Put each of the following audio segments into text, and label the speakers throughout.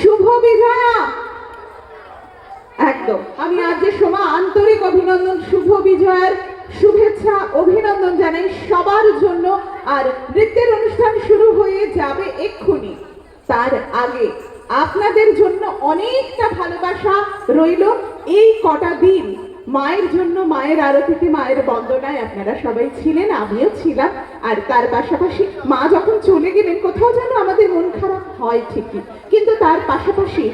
Speaker 1: শুভ বিজয়া একদম। আমি আজ যে সময় আন্তরিক অভিনন্দন, শুভ বিজয়ার শুভেচ্ছা, অভিনন্দন জানাই সবার জন্য। আর নৃত্যের অনুষ্ঠান শুরু হয়ে যাবে এক্ষুনি। তার আগে আপনাদের জন্য অনেকটা ভালোবাসা রইল এই কটা দিন। মায়ের জন্য, মায়ের আরতিতে, মায়ের বন্দনায় আপনারা সবাই ছিলেন, আমিও ছিলাম। আর তার পাশাপাশি মা যখন চলে গেলেন, কোথাও যেন আমাদের মন খারাপ হয় ঠিকই। তার পাশাপাশি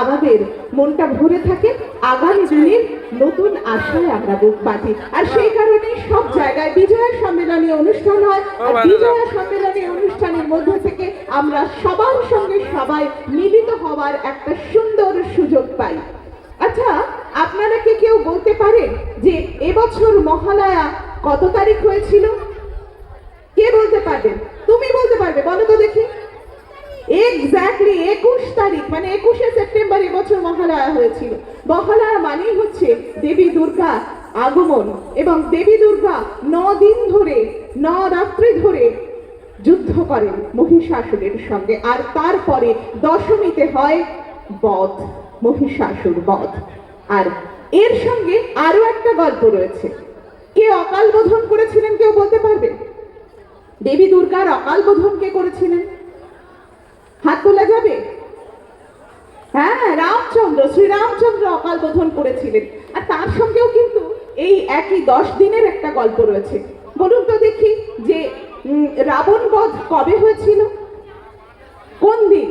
Speaker 1: আমাদের মনটা ভরে থাকে। আগামী দিনের নতুন আশায় আমরা বুক বাঁধি। আর সেই কারণে সব জায়গায় বিজয়া সম্মেলনী অনুষ্ঠান হয়। আর বিজয়া সম্মেলনী অনুষ্ঠানের মধ্যে থেকে আমরা সবার সঙ্গে সবাই মিলিত হওয়ার একটা সুন্দর সুযোগ পাই। আচ্ছা আপনারা কি কেউ বলতে পারেন যে এবছর মহালয়া কত তারিখ হয়েছিল? কে বলতে পারবেন তুমি বলতে পারবে বলো তো দেখি এক্স্যাক্টলি একুশ তারিখ মানে একুশে সেপ্টেম্বর এবছর মহালয়া হয়েছিল। মহালয়া মানেই হচ্ছে দেবী দুর্গা আগমন এবং দেবী দুর্গা ন দিন ধরে, ন রাত্রি ধরে যুদ্ধ করেন মহিষাসুরের সঙ্গে। আর তারপরে দশমীতে হয় বধ, মহিষাসুর বধ। আর এর সঙ্গে আরও একটা গল্প রয়েছে। কে অকাল বোধন করেছিলেন কেউ বলতে পারবে? দেবী দুর্গার অকাল বোধন কে করেছিলেন? হাত তোলা যাবে? হ্যাঁ রামচন্দ্র, শ্রীরামচন্দ্র অকাল বোধন করেছিলেন। আর তার সঙ্গেও কিন্তু এই একই দশ দিনের একটা গল্প রয়েছে। বলুন তো দেখি যে রাবণ বধ কবে হয়েছিল? কোন দিন?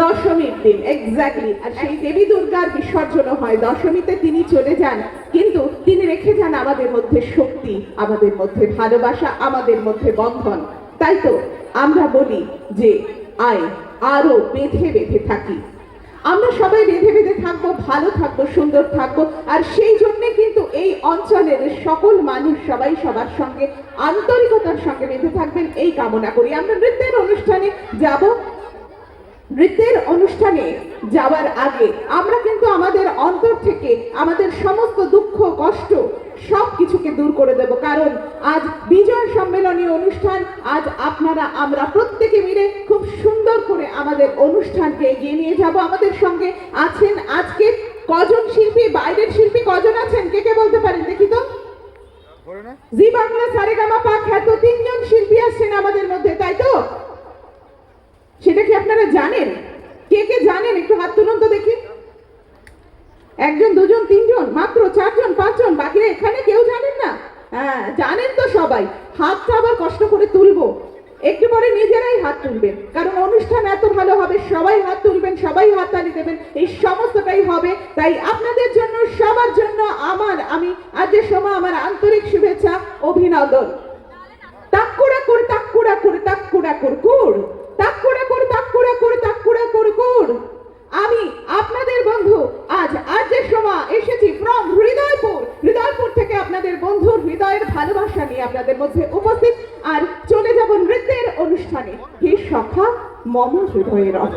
Speaker 1: দশমীর দিন এক্স্যাক্টলি আর সেই দেবী দুর্গার বিসর্জন হয়। দশমীতে তিনি চলে যান, কিন্তু তিনি রেখে যান আমাদের মধ্যে শক্তি, আমাদের মধ্যে ভালোবাসা, আমাদের মধ্যে বন্ধন। তাই তো আমরা বলি যে আয়, আরও বেঁধে বেঁধে থাকি। আমরা সবাই বেঁধে বেঁধে থাকব, ভালো থাকব, সুন্দর থাকব, আর সেই জন্যে কিন্তু এই অঞ্চলের সকল মানুষ সবাই সবার সঙ্গে, আন্তরিকতার সঙ্গে বেঁধে থাকবেন, এই কামনা করি। আমরা নৃত্যের অনুষ্ঠানে যাব। নৃত্যের অনুষ্ঠানে যাওয়ার আগে আমরা কিন্তু আমাদের অন্তর থেকে আমাদের সমস্ত দুঃখ, কষ্ট সব কিছুকে দূর করে দেব। কারণ আজ বিজয় সম্মেলনী অনুষ্ঠান, আজ আপনারা, আমরা প্রত্যেকে মিলে আমাদের অনুষ্ঠানকে এগিয়ে নিয়ে যাব। আমাদের সঙ্গে আছেন আজকে কজন শিল্পী? বাইরের শিল্পী কজন আছেন? কে কে বলতে পারেন? দেখি তো। জি বাংলা, সারেগামা পা খ্যাত তিনজন শিল্পী আসছেন আমাদের মধ্যে, তাই তো? সেটা কি আপনারা জানেন? কে কে জানেন? একটু হাত তুলুন তো দেখি। একজন, দুজন, তিনজন, মাত্র চারজন, পাঁচজন, বাকিরা এখানে কেউ জানেন না? হ্যাঁ জানেন তো সবাই। হাতটা আবার কষ্ট করে তুলবো। একটু পরে নিজেরাই হাত তুলবেন। কারণ অনুষ্ঠান এত ভালো হবে, সবাই হাত তুলবেন, সবাই হাত তালি দেবেন, এই সমস্তটাই হবে। তাই আপনাদের জন্য, সবার জন্য আমার, আমি আজকের সময় আমার আন্তরিক শুভেচ্ছা, অভিনন্দন। তাক্কুড়া করে তাক্কুড়া করে। তাক্কুড়া করে কুড় তাক্কুড়া করে। তাক্কুড়া করে তাক্কুড়া করে কুড় আমি, আপনাদের বন্ধু, আজ আজকের সময় এসেছি ফ্রম হৃদয়পুর। হৃদয়পুর থেকে আপনাদের বন্ধুর হৃদয়ের ভালোবাসা নিয়ে আপনাদের মধ্যে উপস্থিত। আর চলে যাব নৃত্যের অনুষ্ঠানে হে সখা, মম হৃদয়ে রহ।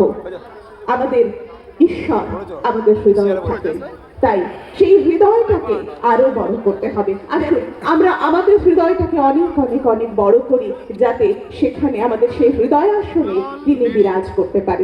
Speaker 1: আমাদের ঈশ্বর আমাদের হৃদয়ে থাকেন তাই সেই হৃদয়টাকে আরও বড় করতে হবে। আসলে আমরা আমাদের হৃদয়টাকে অনেক অনেক অনেক বড় করি, যাতে সেখানে আমাদের সেই হৃদয় আসনে তিনি বিরাজ করতে পারেন